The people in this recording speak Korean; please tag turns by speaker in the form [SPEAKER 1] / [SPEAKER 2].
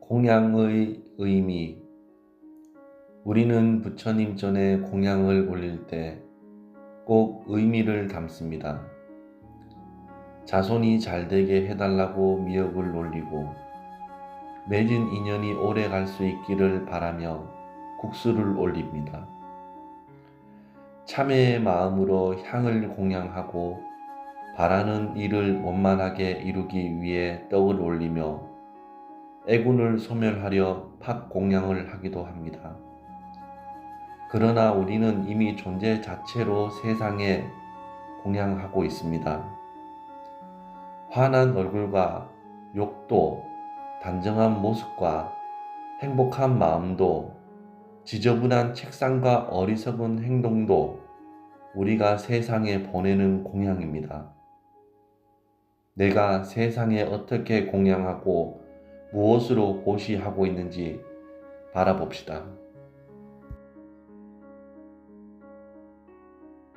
[SPEAKER 1] 공양의 의미 우리는 부처님 전에 공양을 올릴 때 꼭 의미를 담습니다. 자손이 잘 되게 해달라고 미역을 올리고 맺은 인연이 오래 갈 수 있기를 바라며 국수를 올립니다. 참회의 마음으로 향을 공양하고 바라는 일을 원만하게 이루기 위해 떡을 올리며 애군을 소멸하려 팥 공양을 하기도 합니다. 그러나 우리는 이미 존재 자체로 세상에 공양하고 있습니다. 환한 얼굴과 욕도 단정한 모습과 행복한 마음도 지저분한 책상과 어리석은 행동도 우리가 세상에 보내는 공양입니다. 내가 세상에 어떻게 공양하고 무엇으로 보시하고 있는지 바라봅시다.